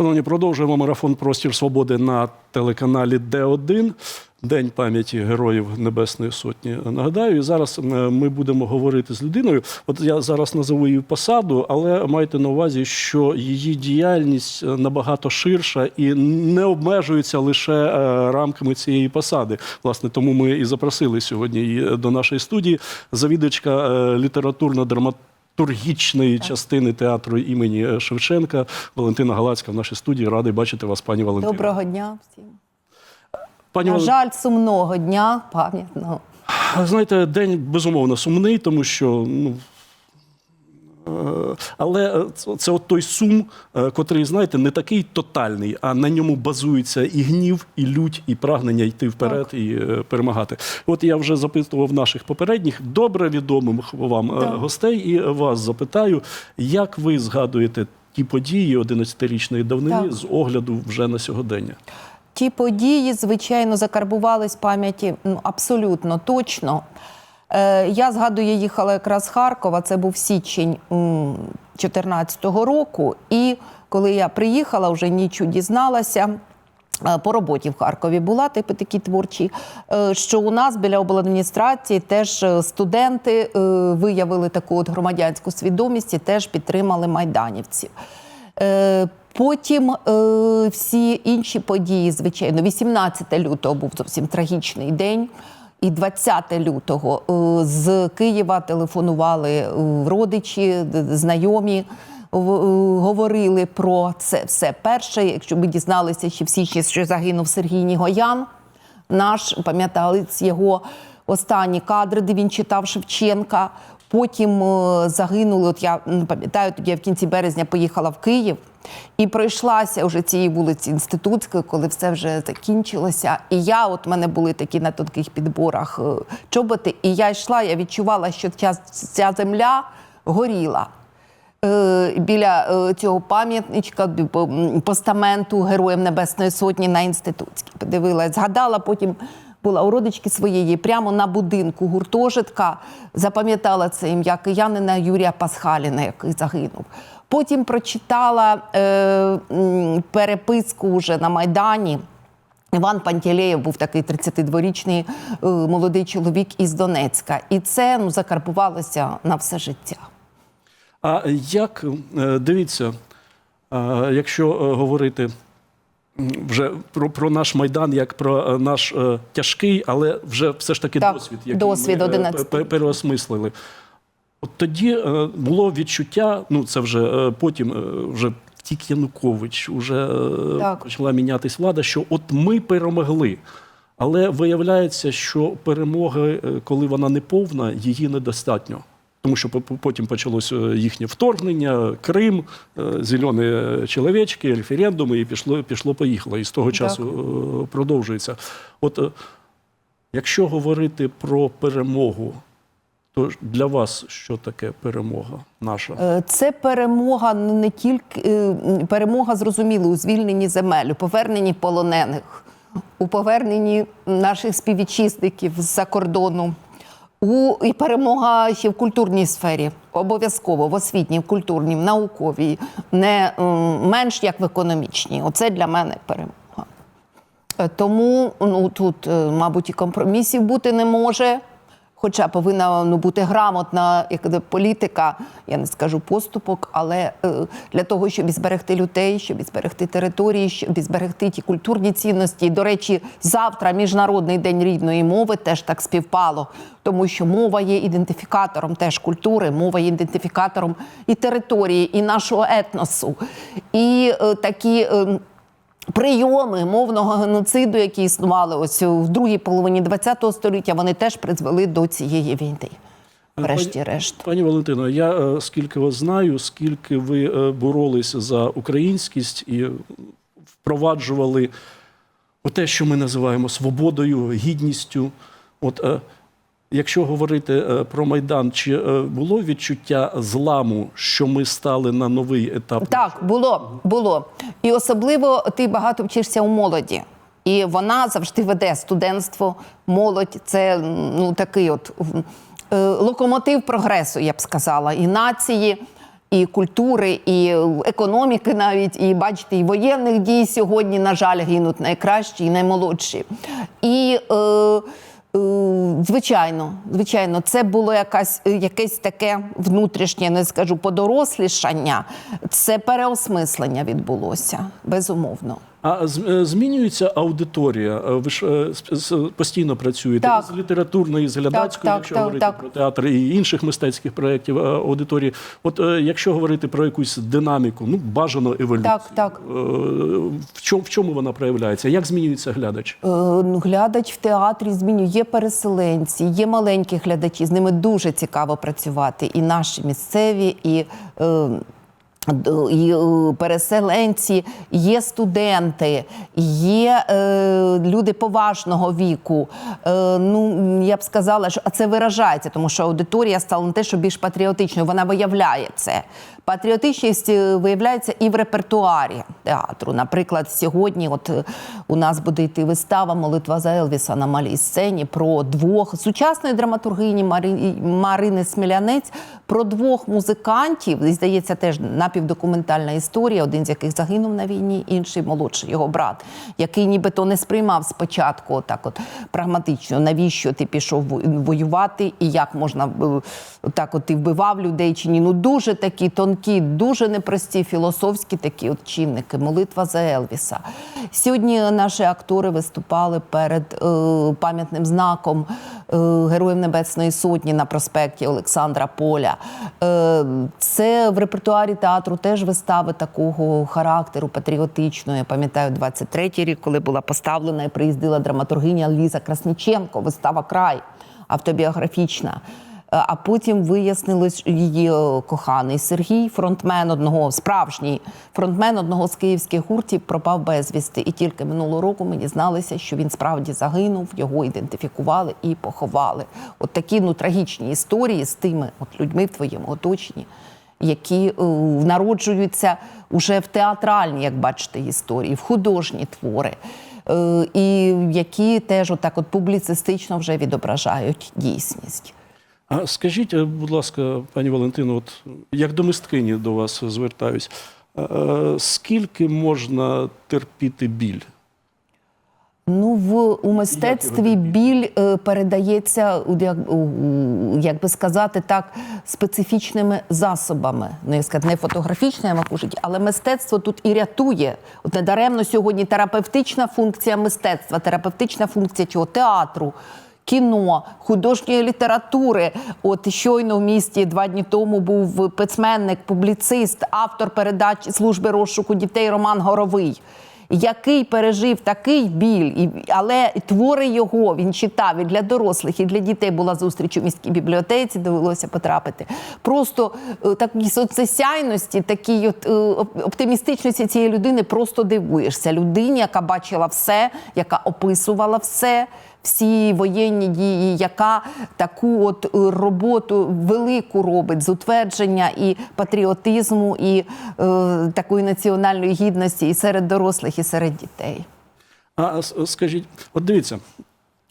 Шановні, продовжуємо марафон Простір Свободи на телеканалі Д1. День пам'яті Героїв Небесної Сотні. Нагадаю, і зараз е, ми будемо говорити з людиною. От я зараз назову її посаду, але майте на увазі, що її діяльність е, набагато ширша і не обмежується лише е, рамками цієї посади. Власне, тому ми і запросили сьогодні її до нашої студії. Завідувачка е, літературно-драматичної Тургічної частини театру імені е, Шевченка Валентина Галацька в нашій студії. Радий бачити вас, пані Валентина. Доброго дня всім. Пані На жаль, сумного дня пам'ятного. знаєте, день безумовно сумний, тому що ну. Е, Але е, це- от той сум, е, котрий, знаєте, не такий тотальний, а на ньому базується і гнів, і лють, і прагнення йти вперед і е, перемагати. От я вже запитував наших попередніх добре відомих вам Так. гостей, і вас запитаю, як ви згадуєте ті події 11-річної давнини Так. з огляду вже на сьогодення? Ті події, звичайно, закарбувались в пам'яті ну, абсолютно точно. Е, я згадую, я їхала якраз з Харкова, це був січень 2014 року. І коли я приїхала, вже нічу дізналася. е, По роботі в Харкові була, типу такі творчі, е, що у нас біля обладміністрації теж студенти виявили таку от громадянську свідомість і теж підтримали майданівців. Потім всі інші події, звичайно, 18 лютого був зовсім трагічний день. І 20 лютого е, з Києва телефонували е, родичі, знайомі, е, говорили про це все. Перше, якщо ми дізналися, що в січні що загинув Сергій Нігоян, наш пам'ятали його останні кадри, де він читав Шевченка. Потім е, загинули. От я м, пам'ятаю, тоді я в кінці березня поїхала в Київ і пройшлася вже цієї вулиці Інститутської, коли все вже закінчилося. І я, от мене були такі на тонких підборах е, чоботи, і я йшла, я відчувала, що ця, ця земля горіла. Е, біля цього пам'ятничка, постаменту Героям Небесної Сотні на інститутській. Подивилась, згадала, потім була у родички своєї, прямо на будинку гуртожитка, запам'ятала це ім'я киянина Юрія Пасхаліна, який загинув. Потім прочитала е, переписку вже на Майдані. Іван Пантелеєв був такий 32-річний е, молодий чоловік із Донецька. І це ну, закарбувалося на все життя. А як е, дивіться, е, якщо е, говорити вже про, про наш майдан, як про е, наш е, тяжкий, але вже все ж таки Так, досвід, який досвід ми е, 11. переосмислили. От тоді е, було відчуття, ну це вже е, потім, е, вже тік Янукович, вже е, почала мінятись влада, що от ми перемогли. Але виявляється, що перемоги, е, коли вона не повна, її недостатньо. Тому що по- по- потім почалося е, їхнє вторгнення, Крим, е, зелені чоловічки, референдуми, і пішло, пішло поїхало. І з того часу е, продовжується. От якщо говорити про перемогу, то для вас що таке перемога наша? Це перемога не тільки перемога, зрозуміло, у звільненні земель, у поверненні полонених, у поверненні наших співвітчизників з-за кордону. У і перемога і в культурній сфері, обов'язково в освітній, в культурній, в науковій, не менш як в економічній. Оце для мене перемога. Е, Тому ну, тут, е, мабуть, і компромісів бути не може. Хоча повинна ну, бути грамотна як політика, я не скажу поступок, але е, для того, щоб зберегти людей, щоб зберегти території, щоб зберегти ті культурні цінності. До речі, завтра міжнародний день рідної мови теж так співпало, тому що мова є ідентифікатором теж культури, мова є ідентифікатором і території, і нашого етносу. І е, такі. Прийоми мовного геноциду, які існували ось в другій половині ХХ століття, вони теж призвели до цієї війни. Врешті-решт. Пані Валентино, я е, скільки вас знаю, скільки ви е, боролись за українськість і впроваджували те, що ми називаємо свободою, гідністю. От е, якщо говорити е, про Майдан, чи е, було відчуття зламу, що ми стали на новий етап? Так, було, було. І особливо ти багато вчишся у молоді. І вона завжди веде студентство, молодь. Це ну такий от е, локомотив прогресу, я б сказала, і нації. і культури, і економіки навіть, і бачите, і воєнних дій сьогодні, на жаль, гинуть найкращі і наймолодші. І е, звичайно, звичайно, це було якась, якесь таке внутрішнє, не скажу, подорослішання. Це переосмислення відбулося, безумовно. А е, змінюється аудиторія? Е, Ви ж е, постійно працюєте Так. з літературної, з глядацької, так, якщо так, говорити так. про театр і інших мистецьких проєктів аудиторії. От якщо говорити про якусь динаміку, ну бажано еволюцію. Так, так. В чому, в чому вона проявляється? Як змінюється глядач? Ну, Глядач в театрі змінює. Є переселенці, є маленькі глядачі. З ними дуже цікаво працювати. І наші місцеві, і. І е, переселенці, є студенти, є е, люди поважного віку. Е, ну я б сказала, що це виражається, тому що аудиторія стала не те, що більш патріотичною, вона виявляє це. Патріотичність е, виявляється і в репертуарі театру. Наприклад, сьогодні, от е, у нас буде йти вистава Молитва за Елвіса на малій сцені про двох сучасної драматургині Мари... Марини Смілянець, про двох музикантів. І, здається, теж напівдокументальна історія, один з яких загинув на війні, інший молодший його брат, який нібито не сприймав спочатку отак от прагматично, навіщо ти пішов во- воювати і як можна е, так от ти вбивав людей чи ні. Ну дуже такі тонкі, дуже непрості філософські такі от чинники. Молитва за Елвіса. Сьогодні наші актори виступали перед е, пам'ятним знаком е, Героїв Небесної Сотні на проспекті Олександра Поля. Е, це в репертуарі театру теж вистави такого характеру патріотичної. Я пам'ятаю 23-й рік, коли була поставлена і приїздила драматургиня Ліза Красніченко, вистава край автобіографічна. Е, А потім вияснилось, її е, коханий Сергій, фронтмен одного, справжній фронтмен одного з київських гуртів, пропав безвісти. І тільки минулого року ми дізналися, що він справді загинув, його ідентифікували і поховали. От такі ну трагічні історії з тими от людьми в твоєму оточенні, які е, народжуються уже в театральні, як бачите, історії, в художні твори. е, І які теж отак от публіцистично вже відображають дійсність. А скажіть, е, будь ласка, пані Валентино, от як до мисткині до вас звертаюсь, е, е, скільки можна терпіти біль? Ну, в у мистецтві біль е, передається, як, як би сказати так, специфічними засобами. Ну, як сказати, не фотографічними кажуть, але мистецтво тут і рятує. От недаремно сьогодні терапевтична функція мистецтва, терапевтична функція чого театру. Кіно, художньої літератури. От щойно в місті два дні тому був письменник, публіцист, автор передач служби розшуку дітей Роман Горовий який пережив такий біль, і, але твори його він читав і для дорослих, і для дітей була зустріч у міській бібліотеці, довелося потрапити. Просто е, такій соцсяйності, такій от, е, оптимістичності цієї людини просто дивуєшся. Людині, яка бачила все, яка описувала все. Всі воєнні дії, яка таку от е, роботу велику робить з утвердження і патріотизму, і е, такої національної гідності і серед дорослих, і серед дітей. А скажіть, от дивіться,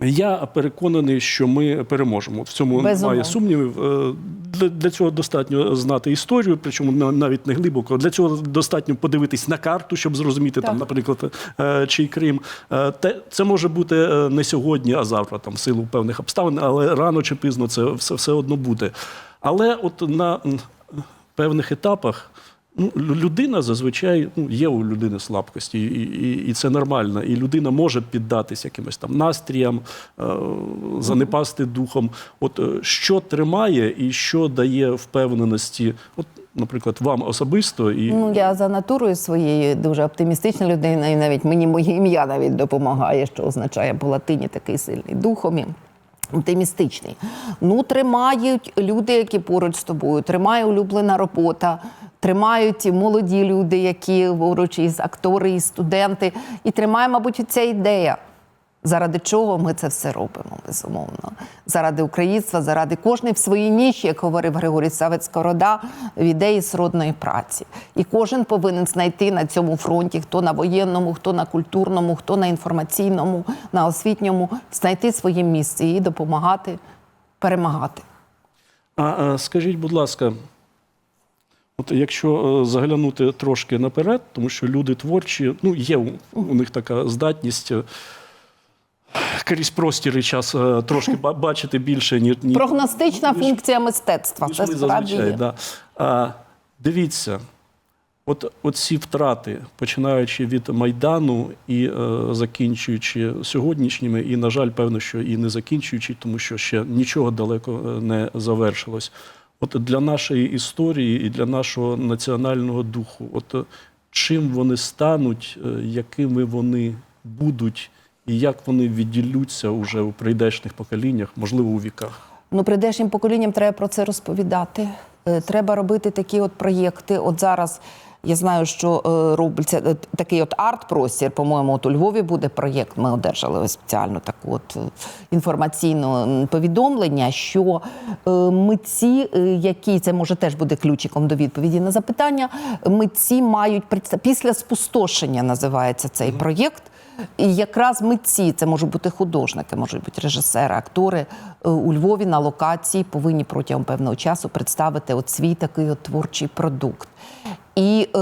я переконаний, що ми переможемо. В цьому Безумовно. немає сумнівів. Е, Для, для цього достатньо знати історію, причому на- навіть не глибоко. Для цього достатньо подивитись на карту, щоб зрозуміти там, наприклад, е, чий Крим. Е, це може бути не сьогодні, а завтра, там в силу певних обставин, але рано чи пізно це все, все одно буде. Але от на певних етапах. Ну, людина зазвичай ну, є у людини слабкості, і, і, і це нормально. І людина може піддатися якимось там настріям, е, занепасти духом. От е, що тримає і що дає впевненості, от, наприклад, вам особисто і Ну я за натурою своєю дуже оптимістична людина, і навіть мені моє ім'я навіть допомагає, що означає по латині такий сильний духом. Оптимістичний. Ну, тримають люди, які поруч з тобою, тримає улюблена робота, тримають і молоді люди, які поруч із актори, і студенти. І тримає, мабуть, ця ідея. Заради чого ми це все робимо, безумовно. Заради українства, заради кожний в своїй ніші, як говорив Григорій Савець Скорода, в ідеї сродної праці. І кожен повинен знайти на цьому фронті, хто на воєнному, хто на культурному, хто на інформаційному, на освітньому, знайти своє місце і допомагати перемагати. А, а скажіть, будь ласка, От якщо е, заглянути трошки наперед, тому що люди творчі, ну є у, у них така здатність. е, Крізь простір і час е, трошки ба- бачити більше, ніж ні, Прогностична ніж- функція мистецтва. ніж Це ми справді зазвичай. є. Да. А, дивіться, от, от ці втрати, починаючи від Майдану і е, закінчуючи сьогоднішніми, і, на жаль, певно, що і не закінчуючи, тому що ще нічого далеко е, не завершилось. От для нашої історії і для нашого національного духу, от е, чим вони стануть, е, якими вони будуть, і як вони відділються уже у прийдешніх поколіннях, можливо, у віках. Ну, прийдешнім поколінням треба про це розповідати. Е, Треба робити такі от проєкти. От зараз я знаю, що е, робиться е, такий от арт-простір. По-моєму, от у Львові буде проєкт. Ми одержали спеціально таку от інформаційне повідомлення, що е, митці, е, які це може теж буде ключиком до відповіді на запитання. Митці мають після спустошення називається цей проєкт. І якраз митці, це можуть бути художники, можуть бути режисери, актори е, у Львові на локації повинні протягом певного часу представити от свій такий от творчий продукт. І е,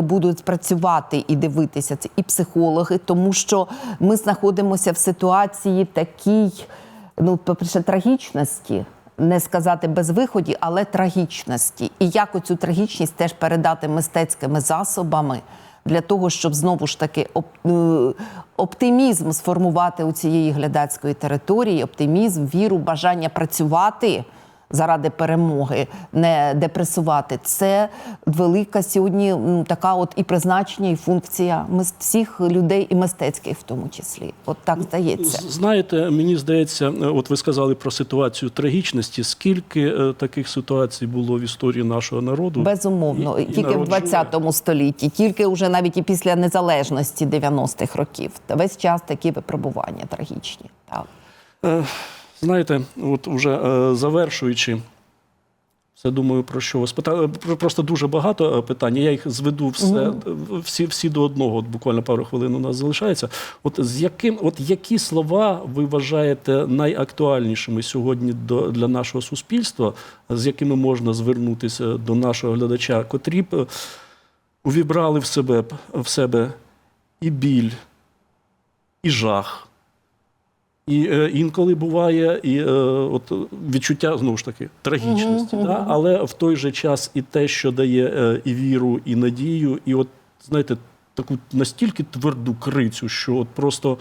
будуть працювати і дивитися це і психологи, тому що ми знаходимося в ситуації такій, ну, по-перше, трагічності. Не сказати без виході, але трагічності. І як оцю трагічність теж передати мистецькими засобами для того, щоб знову ж таки е, оптимізм сформувати у цієї глядацької території, оптимізм, віру, бажання працювати заради перемоги, не депресувати. Це велика сьогодні така от і призначення, і функція мис- всіх людей, і мистецьких в тому числі. От так здається. Знаєте, мені здається, е, от ви сказали про ситуацію трагічності. Скільки е, таких ситуацій було в історії нашого народу? Безумовно, І- і тільки в народжує. 20 столітті, тільки вже навіть і після незалежності 90-х років. Та весь час такі випробування трагічні. Так. Е, Знаєте, от уже е, завершуючи, все думаю, про що ви спитали. Про- Просто дуже багато е, питань. Я їх зведу все, е, всі, всі до одного. От буквально пару хвилин у нас залишається. От з яким, от які слова ви вважаєте найактуальнішими сьогодні до, для нашого суспільства, з якими можна звернутися до нашого глядача, котрі б е, увібрали в себе, в себе і біль, і жах. І е, інколи буває і е, от відчуття знову ж таки трагічності, да? але в той же час і те, що дає е, і віру, і надію, і от знаєте, таку настільки тверду крицю, що от просто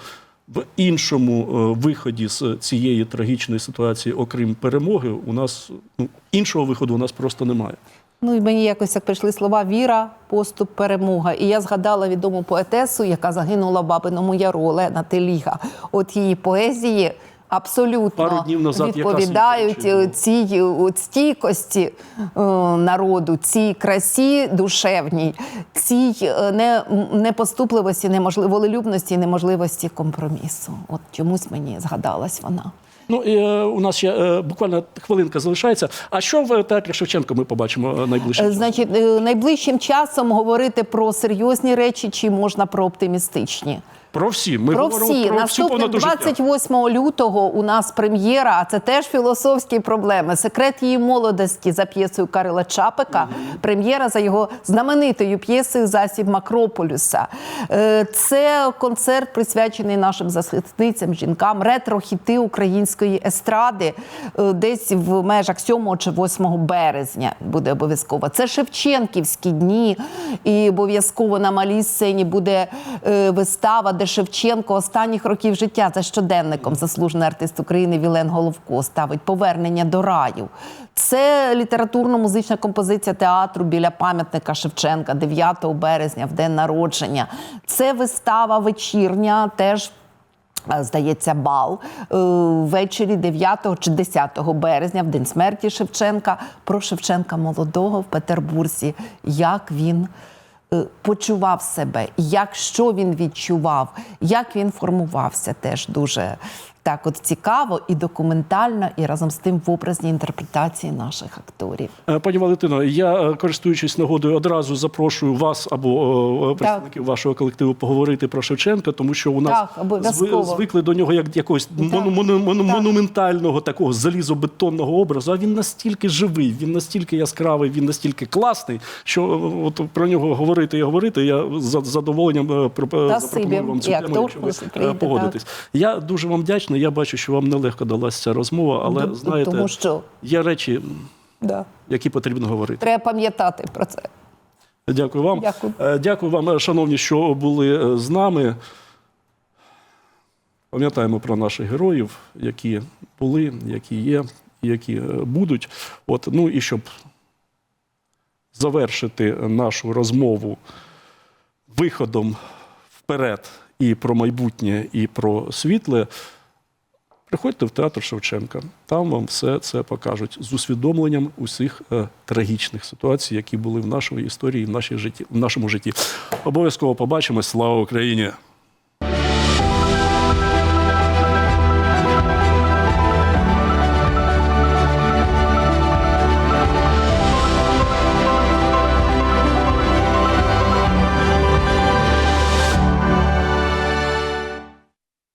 в іншому е, виході з цієї трагічної ситуації, окрім перемоги, у нас ну, іншого виходу у нас просто немає. Ну і мені якось так прийшли слова віра, поступ, перемога. І я згадала відому поетесу, яка загинула в Бабиному Яру Олена Теліга. От її поезії абсолютно Пару днів назад відповідають цій от стійкості е, народу, цій красі душевній, цій е, не, непоступливості, неможливо, волелюбності, неможливості компромісу. От чомусь мені згадалась вона. Ну і е, у нас ще е, буквально хвилинка залишається. А що в театрі Шевченка ми побачимо е, найближчим? Значить, найближчим часом говорити про серйозні речі чи можна про оптимістичні? Про всі. Ми Про говоримо всі про повноту 28 лютого у нас прем'єра. А це теж філософські проблеми. Секрет її молодості за п'єсою Карила Чапика. Прем'єра за його знаменитою п'єсою Засіб Макрополюса. Е, Це концерт присвячений нашим захисницям, жінкам, ретро-хіти української естради. Е, Десь в межах 7 чи 8 березня буде обов'язково. Це Шевченківські дні, і обов'язково на малій сцені буде е, вистава, де Шевченко останніх років життя за щоденником заслужений артист України Вілен Головко ставить повернення до раю. Це літературно-музична композиція театру біля пам'ятника Шевченка 9 березня, в день народження. Це вистава вечірня, теж Е, Здається, бал е, ввечері 9 чи 10 березня, в день смерті Шевченка, про Шевченка молодого в Петербурзі, як він почував себе, як що він відчував, як він формувався. Теж дуже так от цікаво і документально, і разом з тим в образній інтерпретації наших акторів. Е, Пані Валентино, я, е, користуючись нагодою, одразу запрошую вас або е, представників вашого колективу поговорити про Шевченка, тому що у нас Так, звикли до нього як якогось Так. монументального такого залізобетонного образу. А він настільки живий, він настільки яскравий, він настільки класний, що от про нього говорити і говорити. Я з задоволенням е, про- вам цю тему, якщо ви мусить е, прийти. Я дуже вам вдячний. Я бачу, що вам нелегко далася ця розмова, але Ну, знаєте, тому що є речі, да. які потрібно говорити. треба пам'ятати про це. Дякую вам. Дякую. Е, Дякую вам, е, шановні, що були е, з нами. Пам'ятаємо про наших героїв, які були, які є, які будуть. От, ну і щоб завершити нашу розмову виходом вперед і про майбутнє, і про світле. Приходьте в театр Шевченка. Там вам все це покажуть з усвідомленням усіх е, трагічних ситуацій, які були в нашій історії, в, нашій житті, в нашому житті. Обов'язково побачимось. Слава Україні!